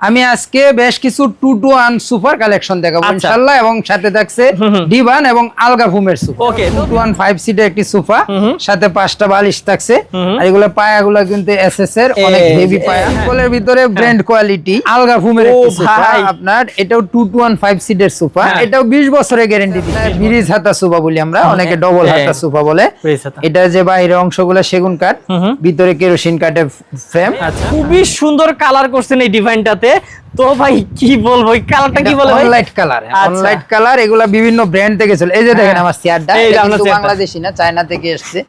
আমি আজকে বেশ কিছু two two one super collection দেখাবো আচ্ছা। ইনশাল্লাহ। এবং সাথে থাকছে। ডিভান এবং আলগা ফুমের super. Okay. Two two one five সিটের একটি সোফা। সাথে পাঁচটা বালিশ থাকছে। আর এগুলো পায়াগুলো কিন্তু এসএস এর অনেক হেভি পায়া। হ্যাঁ। ভিতরে ব্র্যান্ড কোয়ালিটি আলগা ফুমের একটি সোফা আপনার এটাও টু টু ওয়ান ফাইভ সিটের সোফা হ্যাঁ। এটাও বিশ বছরের গ্যারেন্টি দিচ্ছে। ব্রিজ হাতা সোফা বলি আমরা অনেকে ডবল হ্যাঁ। হাতা সোফা বলে। এটা যে বাইরে অংশগুলো সেগুন কাঠ। ভিতরে কেরোসিন কাঠের ফ্রেম আচ্ছা। খুবই সুন্দর কালার করছেন এই ডিভাইনটাতে তো ভাই কি বলব এই কালারটা কি বলে ভাই অনলাইট কালার। অনলাইট কালার এগুলা বিভিন্ন ব্র্যান্ড থেকে চলে এই যে দেখেন হ্যাঁ। আমার চেয়ারটা। বাংলাদেশি না চায়না থেকে এসেছে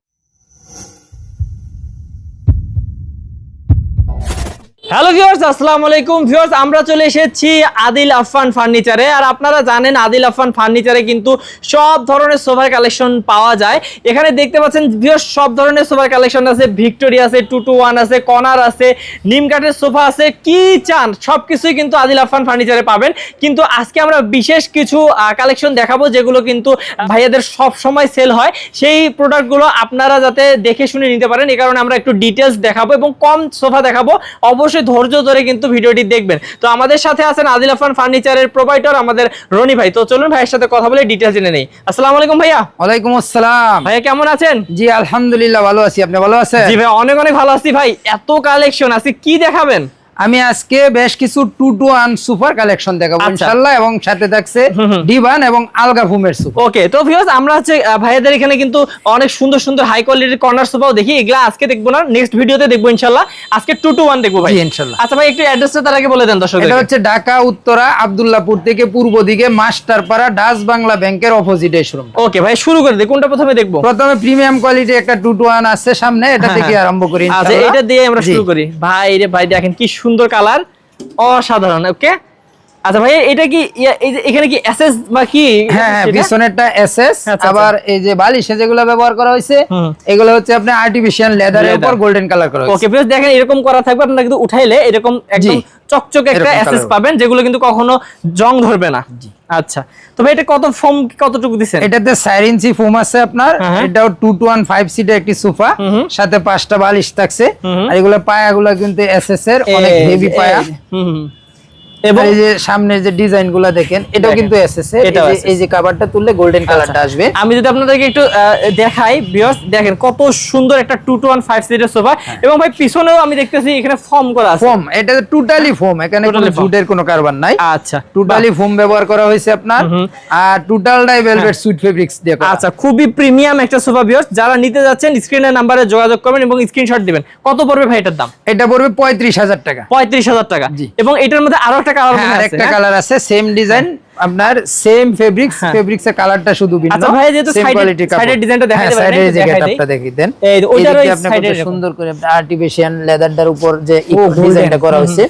হ্যালো ভিউয়ার্স আসসালামু আলাইকুম ভিউয়ার্স আমরা চলে এসেছি আদিল আফফান ফার্নিচারে। আর আপনারা জানেন, আদিল আফফান ফার্নিচারে কিন্তু সব ধরনের সোফার কালেকশন পাওয়া যায়। এখানে দেখতে পাচ্ছেন ভিউয়ার্স সব ধরনের সোফার কালেকশন আছে। ভিক্টোরিয়া আছে টু টু ওয়ান আছে কর্নার আছে নিম কাঠের সোফা আছে, কি চান সব কিছুই কিন্তু আদিল আফফান ফার্নিচারে পাবেন। কিন্তু আজকে আমরা বিশেষ কিছু কালেকশন দেখাবো, যেগুলো কিন্তু ভাইয়াদের সব সময় সেল হয়। সেই প্রোডাক্টগুলো আপনারা যাতে দেখে শুনে নিতে পারেন এই কারণে আমরা একটু ডিটেলস দেখাবো এবং কম সোফা দেখাবো। অবশ্যই ধৈর্য ধরে কিন্তু ভিডিওটি দেখবেন। তো আমাদের সাথে আছেন আদিল আফান ফার্নিচারের প্রোভাইডার আমাদের রনি ভাই। তো চলুন ভাইয়ের সাথে কথা বলে ডিটেলস জেনে নেই। আসসালামু আলাইকুম ভাইয়া। ওয়ালাইকুম আসসালাম। ভাইয়া কেমন আছেন? জি আলহামদুলিল্লাহ ভালো আছি। আপনি ভালো আছেন? জি ভাই অনেক অনেক ভালো আছি ভাই। এত কালেকশন আছে কি দেখাবেন? আমি আজকে বেশ কিছু two two one super collection দেখাবো আচ্ছা। ইনশাল্লাহ এবং সাথে থাকছে। ডিভান এবং আলগা ফুমের সুপার ওকে তো ভিউয়ার্স আমরা হচ্ছে আহ, ভাইয়াদের এখানে কিন্তু অনেক সুন্দর সুন্দর হাই কোয়ালিটির কর্নার সোফাও দেখি। এগুলা আজকে দেখব না নেক্সট ভিডিওতে দেখব ইনশাল্লাহ আজকে টু টু ওয়ান দেখব ভাই। জি, ইনশাল্লাহ। আচ্ছা ভাই একটু অ্যাড্রেসটা তার আগে বলে দেন দর্শক এটা হচ্ছে ঢাকা উত্তরা আব্দুল্লাহপুর থেকে পূর্ব দিকে মাস্টারপাড়া ডাস বাংলা ব্যাংকের অপোজিটে শোরুম ওকে ভাই শুরু করে দিই কোনটা প্রথমে দেখব? প্রথমে প্রিমিয়াম কোয়ালিটি একটা টু টু ওয়ান আছে সামনে এটা থেকে আরম্ভ করি আচ্ছা এটা দিয়ে আমরা শুরু করি। ভাই রে ভাই দেখেন কি সুন্দর কালার অসাধারণ ওকে আচ্ছা ভাই এটা কি এই যে এখানে কি এসএস বা কি হ্যাঁ হ্যাঁ সেটা? পিছনেরটা এসএস আচ্ছা, আবার এই যে বালিশে যেগুলো ব্যবহার করা হয়েছে এগুলো হচ্ছে আপনার আর্টিফিশিয়াল লেদারের। উপর গোল্ডেন কালার করা হয়েছে ওকে প্লিজ দেখেন এরকম করা থাকবে আপনারা কিন্তু উঠাইলে এরকম একদম চকচকে একটা এসএস পাবেন যেগুলো কিন্তু কখনো জং ধরবে না আচ্ছা তো ভাই এটা কত ফোম কতটুকু দিছেন এটাতে চার ইঞ্চি ফোম আছে আপনার হ্যাঁ, হ্যাঁ। এটাও টু টু ওয়ান ফাইভ সিটের একটি সোফা। সাথে পাঁচটা বালিশ থাকছে। আর এগুলো পায়াগুলো কিন্তু এসএস এর অনেক হেভি পায়া হুম। এবং এই যে সামনের যে ডিজাইনগুলা দেখেন এটাও দেখেন। কিন্তু এসএস এই যে- SS এই যে কাভারটা তুললে গোল্ডেন কালারটা আসবে। আমি যদি আপনাদেরকে একটু দেখাই বিয়স দেখেন কত সুন্দর একটা টু টু ওয়ান ফাইভ সিটের সোফা হ্যাঁ। এবং ভাই পিছনেও আমি দেখতেছি এখানে ফর্ম করা আছে। ফোম এটা টোটালি ফোম এখানে কোনো জুটের কোনো কারবার নাই। আচ্ছা। টোটালি ফোম ব্যবহার করা হয়েছে আপনার। হুম হুম। আর টোটালটাই ভেলভেট সুইট ফেব্রিক্স দিয়ে আচ্ছা খুবই প্রিমিয়াম একটা সোফা বিয়স যারা নিতে যাচ্ছেন স্ক্রিনের নাম্বারে যোগাযোগ করবেন এবং স্ক্রিনশট দিবেন। কত পড়বে ভাই এটার দাম? এটা পড়বে পঁয়ত্রিশ হাজার টাকা। পঁয়ত্রিশ হাজার টাকা। জি। এবং এটার মধ্যে আরও একটা কালার হ্যাঁ, আছে আরেকটা হ্যাঁ? কালার আছে সেম ডিজাইন আপনার সেম ফেব্রিক্স হ্যাঁ। ফেব্রিক্স এর কালারটা শুধু ভিন্ন। আচ্ছা ভাই, যেহেতু সাইডের। দেখিয়ে দেন। এই ওইটারও সুন্দর করে আর্টিফিশিয়াল লেদারটার উপর যে ডিজাইনটা করা হয়েছে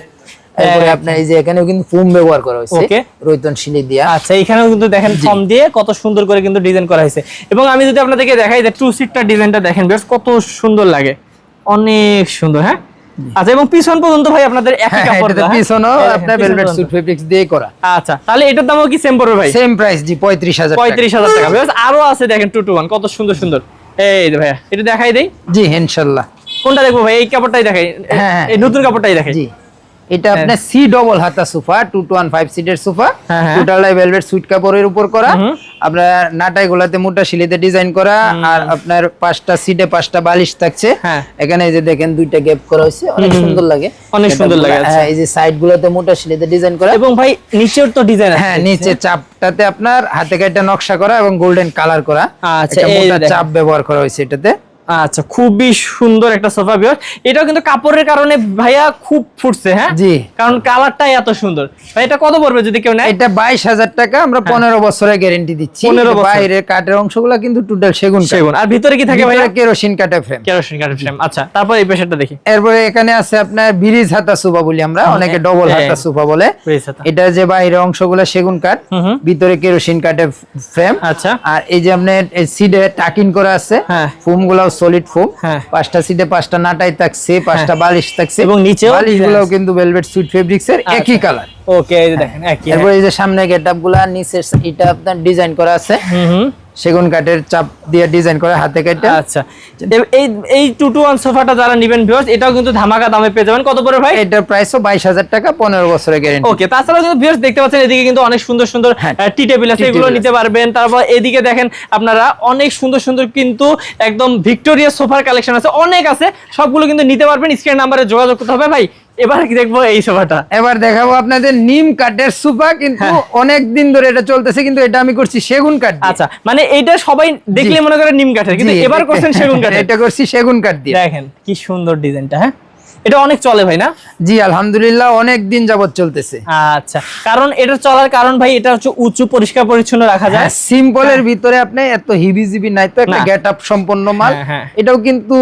তারপরে আপনার এই যে এখানেও কিন্তু ফোম ব্যবহার করা হয়েছে রৈতন শিলি দিয়া। আচ্ছা এখানেও কিন্তু দেখেন দিয়ে কত সুন্দর করে কিন্তু ডিজাইন করা হয়েছে। এবং আমি যদি আপনাদেরকে দেখাই যে টু সিটটার ডিজাইনটা দেখেন বেশ কত সুন্দর লাগে। অনেক সুন্দর হ্যাঁ? আচ্ছা এবং পিছন পর্যন্ত ভাই আপনাদের একই হ্যাঁ কাপড় দেওয়া, হ্যাঁ? পিছনেও দেখেন, আপনার ভেলভেট স্যুট ফেব্রিক্স দিয়ে করা। আচ্ছা তাহলে এটার দামও কি সেম পড়বে ভাই? সেম প্রাইস জি পঁয়ত্রিশ হাজার পঁয়ত্রিশ হাজার টাকা। বেশ আরও আছে দেখেন টু টু ওয়ান কত সুন্দর সুন্দর। এই ভাইয়া এটা দেখাই দেই। জি ইনশাল্লাহ। কোনটা দেখব ভাই? এই কাপড়টাই দেখাই। হ্যাঁ, হ্যাঁ। এই নতুন কাপড়টাই দেখাই। জি। এটা আপনার সি ডবল হাতা sofa two two one five সিটের সোফা। হ্যাঁ, হ্যাঁ। টোটালটাই ভেলভেট সুইট কাপড়ের উপর করা। আপনার নাটাই গোলাতে মোটা শিলিতে ডিজাইন করা। আর আপনার পাঁচটা সিটে পাঁচটা বালিশ থাকছে। হ্যাঁ। এখানে এই যে দেখেন দুইটা গ্যাপ করা হয়েছে। অনেক সুন্দর লাগে। অনেক সুন্দর লাগে, আচ্ছা। হ্যাঁ এই যে সাইড গুলোতে মোটা শিলিতে ডিজাইন করা। এবং ভাই নিচের তো ডিজাইন হ্যাঁ নিচে চাপটাতে আপনার হাতে কাটা নকশা করা এবং গোল্ডেন কালার করা। আচ্ছা, মোটা চাপ ব্যবহার করা হয়েছে এটাতে। আচ্ছা খুবই সুন্দর একটা সোফা বিয়ার। এটাও কিন্তু কাপড়ের কারণে ভাইয়া খুব ফুটছে হ্যাঁ? জি। কারণ কালারটাই এত সুন্দর। ভাই এটা কত পড়বে যদি কেউ নেয়? এটা বাইশ হাজার টাকা আমরা পনেরো বছরের গ্যারেন্টি দিচ্ছি। 15 বছর। বাইরের কাঠের অংশগুলো কিন্তু টোটাল সেগুন সেগুন। আর ভিতরে কি থাকে ভাইয়া? কেরোসিন কাঠের ফ্রেম কেরোসিন কাঠের ফ্রেম আচ্ছা তারপর এই পেশাটা দেখি। এরপরে এখানে আছে আপনার ব্রিজ হাতা সোফা বলি আমরা অনেকে ডবল হ্যাঁ। হাতা সোফা বলে। এটা যে বাইরে অংশগুলো সেগুন কাঠ হুম। ভিতরে কেরোসিন কাঠের ফ্রেম আচ্ছা। আর এই যে আপনার সিডে টাকিন করা আছে। হ্যাঁ। ফোম গুলাও সলিড ফোম হ্যাঁ। পাঁচটা সিটে পাঁচটা নাটাই থাকছে পাঁচটা বালিশ থাকছে। এবং নিচে বালিশগুলো গুলাও কিন্তু ভেলভেট সুইট ফেব্রিক্স এর আচ্ছা। একই কালার ওকে এই যে দেখেন একই। এরপর এই যে সামনে গেটআপগুলা নিচে এটা আপনার ডিজাইন করা আছে। হুম হুম। সেগুন কাঠের চাপ দিয়ে ডিজাইন করে হাতে কাটে। আচ্ছা। এই এই টু টু ওয়ান সোফাটা যারা নিবেন ভিউয়ার্স এটাও কিন্তু ধামাকা দামে পেয়ে যাবেন। কত পড়ে ভাই? এটার প্রাইসও বাইশ হাজার টাকা পনেরো বছরের গ্যারেন্টি ওকে তাছাড়াও কিন্তু ভিউয়ার্স দেখতে পাচ্ছেন এদিকে কিন্তু অনেক সুন্দর সুন্দর হ্যাঁ, টি টেবিল আছে এগুলো নিতে পারবেন। তারপর এদিকে দেখেন আপনারা অনেক সুন্দর সুন্দর কিন্তু একদম ভিক্টোরিয়া সোফার কালেকশন আছে। অনেক আছে সবগুলো কিন্তু নিতে পারবেন। স্ক্রিন নাম্বারে যোগাযোগ করতে হবে ভাই। এবার কি দেখব এই সোফাটা এবার দেখাবো আপনাদের নিম কাঠের সুপা কিন্তু হ্যাঁ। অনেক দিন ধরে এটা চলতেছে কিন্তু এটা আমি করছি সেগুন কাঠ আচ্ছা মানে এটা সবাই দেখলে মনে করে নিম কাঠের কিন্তু এবার করছেন সেগুন কাঠ এটা করছি সেগুন কাঠ দিয়ে। দেখেন কি সুন্দর ডিজাইনটা হ্যাঁ? এটা অনেক চলে ভাই না? জি আলহামদুলিল্লাহ অনেক দিন যাবত চলতেছে। আচ্ছা কারণ এটা চলার কারণ ভাই এটা হচ্ছে উঁচু পরিষ্কার পরিচ্ছন্ন রাখা যায়। সিম্পলের ভিতরে আপনি এত হিবি জিবি নাই তো একটা না। গেট আপ সম্পন্ন মাল। হ্যাঁ, হ্যাঁ। এটাও কিন্তু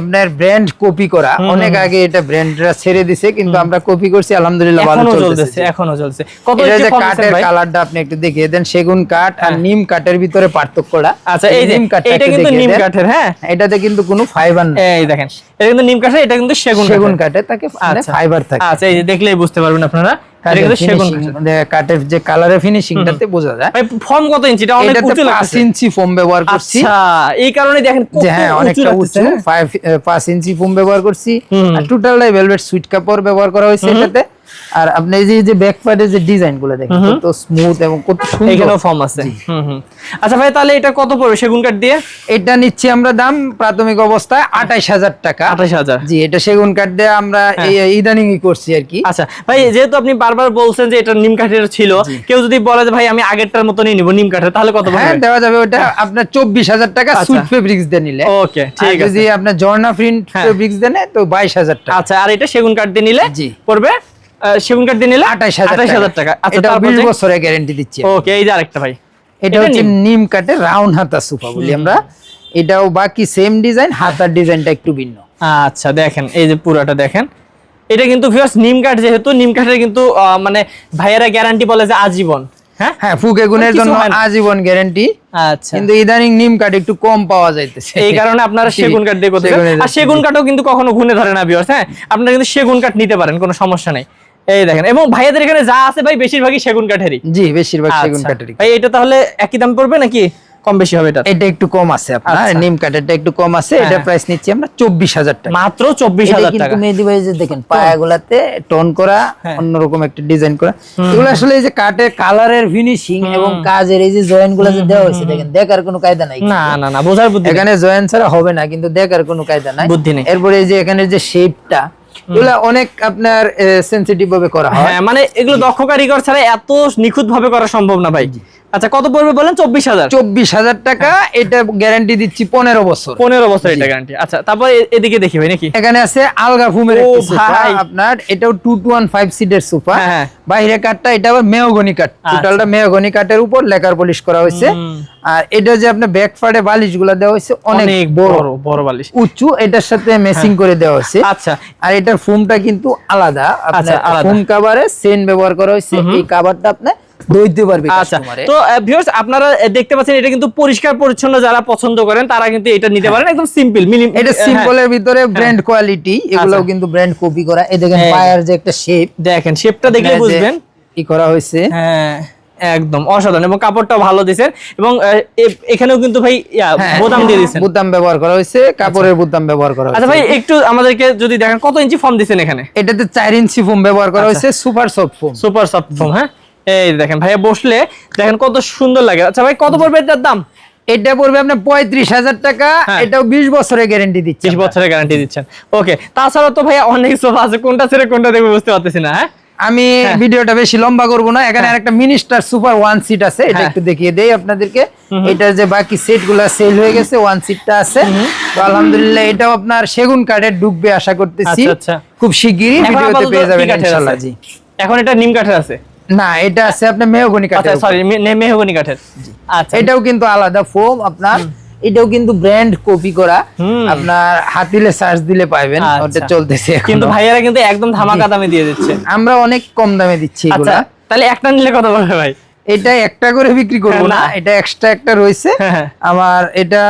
আপনার ব্র্যান্ড কপি করা। অনেক আগে এটা ব্র্যান্ডরা ছেড়ে দিছে কিন্তু আমরা কপি করছি আলহামদুলিল্লাহ ভালো চলতেছে। এখনও চলছে। কত ইঞ্চি যে ভাই? কালারটা আপনি একটু দেখিয়ে দেন সেগুন কাঠ আর হ্যাঁ। নিম কাঠের ভিতরে পার্থক্যটা। আচ্ছা এই যে কাঠটা এটা কিন্তু নিম। কাঠের হ্যাঁ? এটাতে কিন্তু কোনো ফাইবার নেই। এই দেখেন এটা কিন্তু নিম কাঠের এটা কিন্তু সেগুন সেগুন তাকে আচ্ছা। ফাইবার থাকে। আচ্ছা এই যে দেখলেই বুঝতে পারবেন আপনারা। মানে যে কালারের ফিনিশিংটাতে বোঝা যায়। ফর্ম কত ইঞ্চি এটা অনেক উঁচু ইঞ্চি ফোম ব্যবহার করছি। আচ্ছা এই কারণে দেখেন কত হ্যাঁ অনেকটা উঁচু। হ্যাঁ? ইঞ্চি ফোম ব্যবহার করছি। হুম। আর টোটালটাই ভেলভেট সুইট কাপড় ব্যবহার করা হয়েছে এটাতে। আর আপনি এই যে যে ব্যাক পার্টের যে ডিজাইনগুলো দেখেন কত স্মুথ এবং কত সুন্দর। এখানেও ফর্ম আছে। হুম হুম। আচ্ছা ভাই তাহলে এটা কত পড়বে সেগুন কাঠ দিয়ে? এটা নিচ্ছি আমরা দাম প্রাথমিক অবস্থায় আঠাইশ হাজার টাকা। আঠাশ হাজার। জি এটা সেগুন কাঠ দিয়ে আমরা এই ইদানিং করছি আর কি। আচ্ছা ভাই যেহেতু আপনি বারবার বলছেন যে এটা নিম কাঠের ছিল কেউ যদি বলে যে ভাই আমি আগেরটার মতনই নিব নিম কাঠের তাহলে কত হ্যাঁ দেওয়া যাবে। ওটা আপনার চব্বিশ হাজার টাকা আচ্ছা। সুইট ফেব্রিক্স দিয়ে নিলে। ওকে ঠিক আছে যদি আপনার জর্না প্রিন্ট হ্যাঁ। ফেব্রিক্স দেন তো বাইশ হাজার টাকা। আচ্ছা আর এটা সেগুন কাঠ দিয়ে নিলে জি। পড়বে সেগুন কাঠ দিয়ে নিলে আঠাইশ হাজার টাকা। আচ্ছা বিশ বছরের গ্যারেন্টি দিচ্ছি ওকে এই যে আরেকটা ভাই। এটা হচ্ছে নিম। কাঠের রাউন্ড হাতা সোফা বলি আমরা। এটাও বাকি সেম ডিজাইন হাতার ডিজাইনটা একটু ভিন্ন। আচ্ছা দেখেন এই যে পুরাটা দেখেন। এটা কিন্তু ভিউয়ার্স নিম কাঠ যেহেতু নিম কাঠের কিন্তু মানে ভাইয়েরা গ্যারান্টি বলে যে আজীবন। হ্যাঁ? হ্যাঁ ফুকে গুণের জন্য আজীবন গ্যারান্টি আচ্ছা। কিন্তু ইদানিং নিম কাঠ একটু কম পাওয়া যাইতেছে। এই কারণে আপনারা সেগুন কাঠ দিয়ে করতে আর সেগুন কাঠও কিন্তু কখনো ঘুনে ধরে না ভিউয়ার্স হ্যাঁ? আপনারা কিন্তু সেগুন কাঠ নিতে পারেন কোনো সমস্যা নেই। এই দেখেন এবং ভাইয়াদের এখানে যা আছে ভাই বেশিরভাগই সেগুন কাঠেরই। জি বেশিরভাগ সেগুন আচ্ছা। কাঠেরই। ভাই এটা তাহলে একই দাম পড়বে নাকি কম বেশি হবে এটা? এটা একটু কম আছে আপনার আচ্ছা। নিম কাঠেরটা একটু কম আছে এটা হ্যাঁ। প্রাইস নিচ্ছি আমরা চব্বিশ হাজার টাকা। মাত্র চব্বিশ এটা হাজার কিন্তু টাকা। মেহেদি ভাই যে দেখেন পায়াগুলাতে টোন করা হ্যাঁ। অন্যরকম একটা ডিজাইন করা। এগুলো আসলে এই যে কাঠের কালারের ফিনিশিং এবং কাজের এই যে জয়েন্টগুলো যে দেওয়া হয়েছে দেখেন দেখার কোনো কায়দা নাই। না না না বোঝার বুদ্ধি এখানে জয়েন্ট ছাড়া হবে না কিন্তু দেখার কোনো কায়দা নাই। বুদ্ধি নেই। এরপরে এই যে এখানে যে শেপটা এগুলো অনেক আপনার সেনসিটিভ ভাবে করা হয়। হ্যাঁ মানে এগুলো দক্ষ কারিগর ছাড়া এত নিখুঁত ভাবে করা সম্ভব না ভাই। আচ্ছা কত পড়বে বলেন? চব্বিশ হাজার। চব্বিশ হাজার টাকা এটা গ্যারান্টি দিচ্ছি পনেরো বছর। পনেরো বছর এটা গ্যারান্টি আচ্ছা তারপর এদিকে দেখি ভাই নাকি? এখানে আছে আলগা ফুমের। আপনার এটাও টু টু ওয়ান ফাইভ সিটের সোফা হ্যাঁ, হ্যাঁ। বাইরে কাঠটা এটা আবার মেহগনি কাঠ আচ্ছা। টোটালটা মেহগনি কাঠের উপর লেকার পলিশ করা হয়েছে। আর এটা যে আপনার ব্যাক পার্টে বালিশগুলা দেওয়া হয়েছে অনেক বড়। বড় বালিশ। উঁচু এটার সাথে মেসিং করে দেওয়া হয়েছে। আচ্ছা। আর এটার ফোমটা কিন্তু আলাদা। আপনার আচ্ছা, আলাদা। ফোম কাভারে সেন ব্যবহার করা হয়েছে। এই কাভারটা আপনি দইতে পারবে আচ্ছা তো ভিউয়ার্স আপনারা দেখতে পাচ্ছেন এটা কিন্তু পরিষ্কার পরিচ্ছন্ন যারা পছন্দ করেন তারা কিন্তু এটা নিতে পারেন একদম সিম্পল এটা সিম্পলের ভিতরে ব্র্যান্ড কোয়ালিটি এগুলোও হ্যাঁ। আচ্ছা। কিন্তু ব্র্যান্ড কপি করা। এই দেখেন পায়ের যে একটা শেপ দেখেন শেপটা দেখলে বুঝবেন। কি করা হয়েছে। হ্যাঁ একদম অসাধারণ এবং কাপড়টাও ভালো দিয়েছেন এবং এখানেও কিন্তু ভাই হ্যাঁ, বোতাম দিয়ে দিয়েছেন। বোতাম ব্যবহার করা হয়েছে কাপড়ের বোতাম ব্যবহার করা আচ্ছা ভাই একটু আমাদেরকে যদি দেখেন কত ইঞ্চি ফর্ম দিয়েছেন এখানে? এটাতে চার ইঞ্চি ফোম ব্যবহার করা আচ্ছা। হয়েছে super soft foam super soft foam হ্যাঁ। এই দেখেন ভাইয়া বসলে দেখেন কত সুন্দর লাগে। আচ্ছা ভাই কত পড়বে এটার দাম? এটা পড়বে আপনার পঁয়ত্রিশ হাজার টাকা হ্যাঁ। এটাও বিশ বছরের গ্যারেন্টি দিচ্ছে বিশ বছরের গ্যারান্টি দিচ্ছেন। ওকে তাছাড়া তো ভাইয়া অনেক সোফা আছে কোনটা ছেড়ে কোনটা দেখব বুঝতে পারতেছি না হ্যাঁ? আমি হ্যাঁ। ভিডিওটা বেশি লম্বা করব না এখানে আরেকটা মিনিস্টার সুপার ওয়ান সিট আছে এটা হ্যাঁ। একটু দেখিয়ে দেই আপনাদেরকে। এটার যে বাকি সেটগুলা সেল হয়ে গেছে ওয়ান সিটটা আছে। তো আলহামদুলিল্লাহ এটাও আপনার সেগুন কাঠের ডুববে আশা করতেছি। আচ্ছা, আচ্ছা। খুব শিগগিরই ভিডিওতে পেয়ে যাবেন ইনশাআল্লাহ জি। এখন এটা নিম কাঠের আছে? না এটা আছে আপনার মেহগনি আচ্ছা কাঠের। সরি মেহগনি কাঠের। আচ্ছা। এটাও কিন্তু আলাদা ফোম আপনার এটাও কিন্তু ব্র্যান্ড কপি করা। আপনার হাতিলে সার্চ দিলে পাবেন আচ্ছা। ওটা চলতেছে কিন্তু ভাইয়ারা কিন্তু একদম ধামাকা দামে দিয়ে দিচ্ছে। আমরা অনেক কম দামে দিচ্ছি আচ্ছা এগুলা তাহলে একটা নিলে কত পড়বে ভাই? এটা একটা করে বিক্রি করব না। না। এটা এক্সট্রা একটা রয়েছে। হ্যাঁ, হ্যাঁ। আমার এটা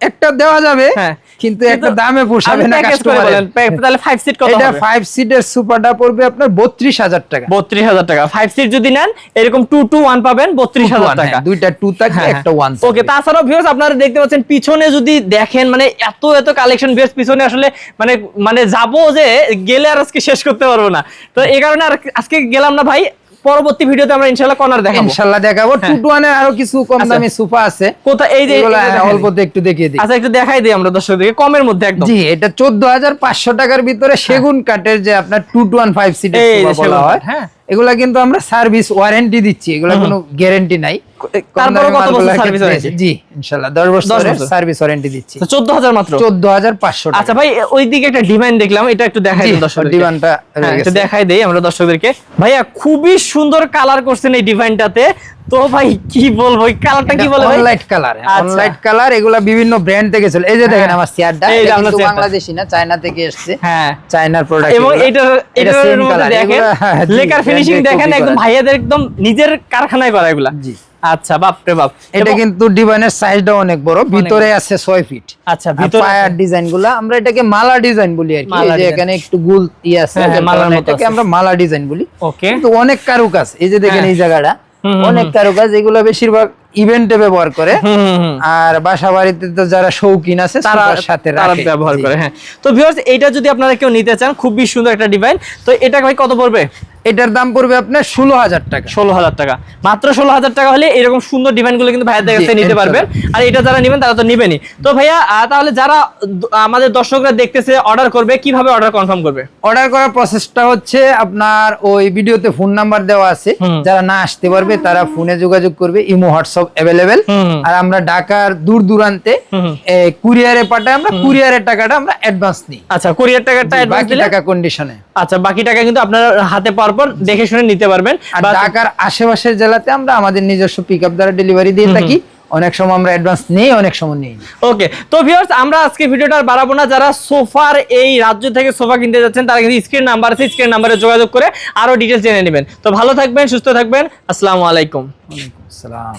একটা দেওয়া যাবে। হ্যাঁ। কিন্তু একটা দামে পোষাবে না কাস্টমারের বলেন তাহলে ফাইভ সিট কত এটা হবে? ফাইভ সিটের সুপারটা পড়বে আপনার বত্রিশ হাজার টাকা। বত্রিশ হাজার টাকা। ফাইভ সিট যদি নেন এরকম টু টু ওয়ান পাবেন বত্রিশ হাজার Two to one, টাকা হ্যাঁ, দুইটা টু থাকবে একটা ওয়ান ওকে তাছাড়াও ভিউয়ার্স আপনারা দেখতে পাচ্ছেন পিছনে যদি দেখেন মানে এত এত কালেকশন ভিউয়ার্স পিছনে আসলে মানে মানে যাব যে গেলে আর আজকে শেষ করতে পারব না। তো এই কারণে আর আজকে গেলাম না ভাই পরবর্তী ভিডিওতে আমরা ইনশাআল্লাহ কর্নার দেখাবো। ইনশাআল্লাহ দেখাবো। টু টু ওয়ানে আরও কিছু কম আচ্ছা। দামি সোফা আছে। কোথা এই যে অল্পতে একটু দেখিয়ে দিই। আচ্ছা একটু দেখাই দিই আমরা দর্শকদেরকে কমের মধ্যে একদম। জি এটা চোদ্দ হাজার পাঁচশো টাকার ভিতরে সেগুন কাঠের যে আপনার টু টু ওয়ান ফাইভ সিটের সোফা বলা হয়। হ্যাঁ। এগুলা কিন্তু আমরা সার্ভিস ওয়ারেন্টি দিচ্ছি এগুলা কোনো গ্যারান্টি নাই। তারপরে কত বছর সার্ভিস ওয়ারেন্টি? জি ইনশাআল্লাহ 10 বছরের বছর। সার্ভিস ওয়ারেন্টি দিচ্ছি। চোদ্দ হাজার মাত্র? চোদ্দ হাজার পাঁচশো আচ্ছা ভাই ওইদিকে একটা ডিমান্ড দেখলাম এটা একটু দেখাই দিন দর্শক ডিমান্ডটা হ্যাঁ, একটু দেখাই দেই আমরা দর্শকদেরকে। ভাইয়া খুবই সুন্দর কালার করছেন এই ডিভাইনটাতে তো ভাই কি বলব এই কালারটা কি বলে অনলাইট কালার আচ্ছা। অনলাইট কালার এগুলা বিভিন্ন ব্র্যান্ড থেকে চলে। এই যে দেখেন হ্যাঁ। আমার চেয়ারটা এটা কিন্তু চেয়ারটা। না চায়না থেকে এসেছে। হ্যাঁ। চায়নার প্রোডাক্ট এবং এটা দেখেন হ্যাঁ, লেকার ফিনিশিং দেখেন একদম ভাইয়াদের একদম নিজের কারখানায় করা এগুলা। জি। আচ্ছা বাপ রে বাপ। এটা কিন্তু ডিভাইনের সাইজটা অনেক বড় ভিতরে আছে ছয় ফিট আচ্ছা ভিতরে পায়ার ডিজাইন আমরা এটাকে মালা ডিজাইন বলি আর কি। যে এখানে একটু গুল ই আছে হ্যাঁ, হ্যাঁ, যার মালার মতো এটাকে আমরা মালা ডিজাইন বলি। ওকে কিন্তু অনেক কারুকাজ। এই যে দেখেন হ্যাঁ। এই জায়গাটা অনেক তারকা যেগুলো বেশিরভাগ ইভেন্টে ব্যবহার করে। আর বাসা বাড়িতে তো যারা শৌখিন আছে তারা তার সাথে তারা ব্যবহার করে হ্যাঁ। তো ভিউয়ার্স এটা যদি আপনারা কেউ নিতে চান খুবই সুন্দর একটা ডিভাইন তো এটা ভাই কত পড়বে? এটার দাম পড়বে আপনার ষোলো হাজার টাকা। ষোলো হাজার টাকা। মাত্র ষোলো হাজার টাকা হলে এরকম সুন্দর ডিভাইনগুলো কিন্তু ভাইয়াদের কাছে নিতে পারবেন। আর এটা যারা নেবেন তারা তো নেবেনই। তো ভাইয়া তাহলে যারা আমাদের দর্শকরা দেখতেছে অর্ডার করবে কীভাবে অর্ডার কনফার্ম করবে? অর্ডার করার প্রসেসটা হচ্ছে আপনার ওই ভিডিওতে ফোন নাম্বার দেওয়া আছে। যারা না আসতে পারবে তারা ফোনে যোগাযোগ করবে ইমো হোয়াটসঅ্যাপ অ্যাভেলেবেল আর আমরা ঢাকার দূর দূরান্তে। কুরিয়ারে পাঠাই আমরা কুরিয়ারের টাকাটা আমরা অ্যাডভান্স নিই। আচ্ছা কুরিয়ার টাকাটা অ্যাডভান্স বাকি টাকা কন্ডিশনে আচ্ছা বাকি টাকা কিন্তু আপনার হাতে পাওয়ার পর দেখে শুনে নিতে পারবেন ঢাকার আশেপাশের জেলাতে আমরা আমাদের নিজস্ব পিক দ্বারা ডেলিভারি দিয়ে থাকি। অনেক সময় আমরা অ্যাডভান্স নেই অনেক সময় নেই ওকে তো ভিউয়ার্স আমরা আজকে ভিডিওটা বাড়াবো না। যারা সোফার এই রাজ্য থেকে সোফা কিনতে যাচ্ছেন তারা কিন্তু স্ক্রিন নাম্বার আছে স্ক্রিন নাম্বারে যোগাযোগ করে আরও ডিটেলস জেনে নেবেন। তো ভালো থাকবেন সুস্থ থাকবেন। আসসালামু আলাইকুম। আসসালাম।